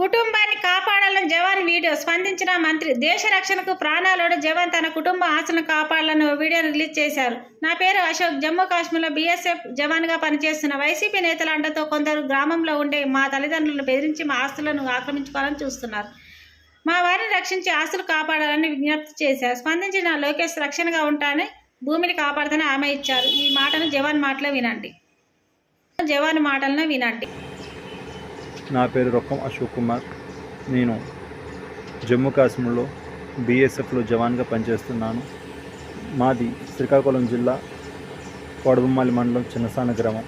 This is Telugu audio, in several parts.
కుటుంబాన్ని కాపాడాలని జవాన్ వీడియో స్పందించిన మంత్రి దేశ రక్షణకు ప్రాణాలోడు జవాన్ తన కుటుంబ ఆస్తులను కాపాడాలని వీడియో రిలీజ్ చేశారు. నా పేరు అశోక్. జమ్మూ కాశ్మీర్లో బీఎస్ఎఫ్ జవాన్గా పనిచేస్తున్న వైసీపీ నేతల అండతో కొందరు గ్రామంలో ఉండే మా తల్లిదండ్రులను బెదిరించి మా ఆస్తులను ఆక్రమించుకోవాలని చూస్తున్నారు. మా వారిని రక్షించి ఆస్తులు కాపాడాలని విజ్ఞప్తి చేశారు. స్పందించిన లోకేష్ రక్షణగా ఉంటానని భూమిని కాపాడుతూనే ఆమె ఇచ్చారు. ఈ మాటను జవాన్ మాటలో వినండి. జవాన్ మాటలను వినండి. నా పేరు రొక్కం అశోక్ కుమార్. నేను జమ్మూ కాశ్మీర్లో బీఎస్ఎఫ్లో జవాన్గా పనిచేస్తున్నాను. మాది శ్రీకాకుళం జిల్లా కోడబొమ్మాలి మండలం చిన్నసాన గ్రామం.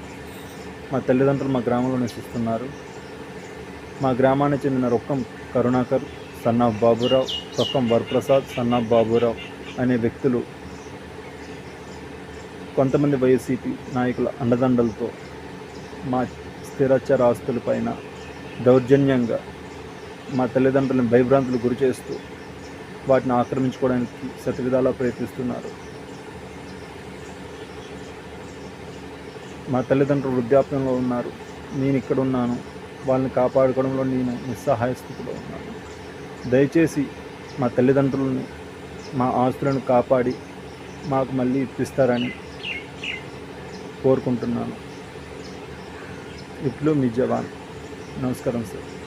మా తల్లిదండ్రులు మా గ్రామంలో నివసిస్తున్నారు. మా గ్రామానికి చెందిన Rokkam Karunakar son of Baburao Rokkam Varaprasad son of Baburao అనే వ్యక్తులు కొంతమంది వైసీపీ నాయకుల అండదండలతో మా స్థిరచర ఆస్తులపైన దౌర్జన్యంగా మా తల్లిదండ్రులను భయభ్రాంతులు గురి చేస్తూ వాటిని ఆక్రమించుకోవడానికి శతవిధాలా ప్రయత్నిస్తున్నారు. మా తల్లిదండ్రులు వృద్ధాప్యంలో ఉన్నారు. నేను ఇక్కడ ఉన్నాను. వాళ్ళని కాపాడుకోవడంలో నేను నిస్సహాయ స్థితిలో ఉన్నాను. దయచేసి మా తల్లిదండ్రులని మా ఆస్తులను కాపాడి మాకు మళ్ళీ ఇప్పిస్తారని కోరుకుంటున్నాను. ఇట్లు మీ జవాన్. నమస్కారం సార్.